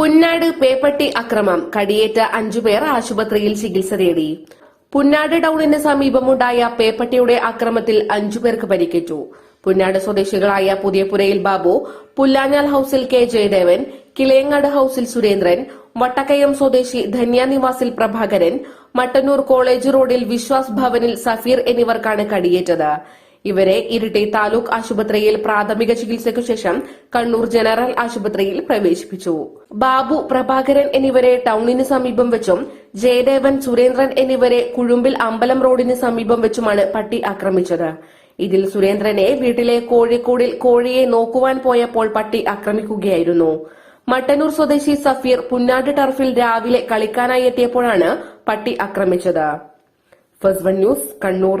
പുന്നാട് പേപ്പട്ടി അക്രമം. കടിയേറ്റ അഞ്ചുപേർ ആശുപത്രിയിൽ ചികിത്സ തേടി. പുന്നാട് ടൌണിന് സമീപമുണ്ടായ പേപ്പട്ടിയുടെ അക്രമത്തിൽ അഞ്ചുപേർക്ക് പരിക്കേറ്റു. പുന്നാട് സ്വദേശികളായ പുതിയപുരയിൽ ബാബു പുല്ലാഞ്ഞാൽ ഹൌസിൽ കെ ജയദേവൻ കിളയങ്ങാട് ഹൌസിൽ സുരേന്ദ്രൻ വട്ടക്കയം സ്വദേശി ധന്യ നിവാസിൽ പ്രഭാകരൻ മട്ടന്നൂർ കോളേജ് റോഡിൽ വിശ്വാസ് ഭവനിൽ സഫീർ എന്നിവർക്കാണ് കടിയേറ്റത്. ഇവരെ ഇരിട്ടി താലൂക്ക് ആശുപത്രിയിൽ പ്രാഥമിക ചികിത്സയ്ക്കു ശേഷം കണ്ണൂർ ജനറൽ ആശുപത്രിയിൽ പ്രവേശിപ്പിച്ചു. ബാബു പ്രഭാകരൻ എന്നിവരെ ടൌണിന് സമീപം വെച്ചും ജയദേവൻ സുരേന്ദ്രൻ എന്നിവരെ കുഴുമ്പിൽ അമ്പലം റോഡിന് സമീപം വെച്ചുമാണ് പട്ടി ആക്രമിച്ചത്. ഇതിൽ സുരേന്ദ്രനെ വീട്ടിലെ കോഴിക്കോടിൽ കോഴിയെ നോക്കുവാൻ പോയപ്പോൾ പട്ടി ആക്രമിക്കുകയായിരുന്നു. മട്ടന്നൂർ സ്വദേശി സഫീർ പുന്നാട് ടർഫിൽ രാവിലെ കളിക്കാനായി എത്തിയപ്പോഴാണ് പട്ടി ആക്രമിച്ചത്. First one news Kannur.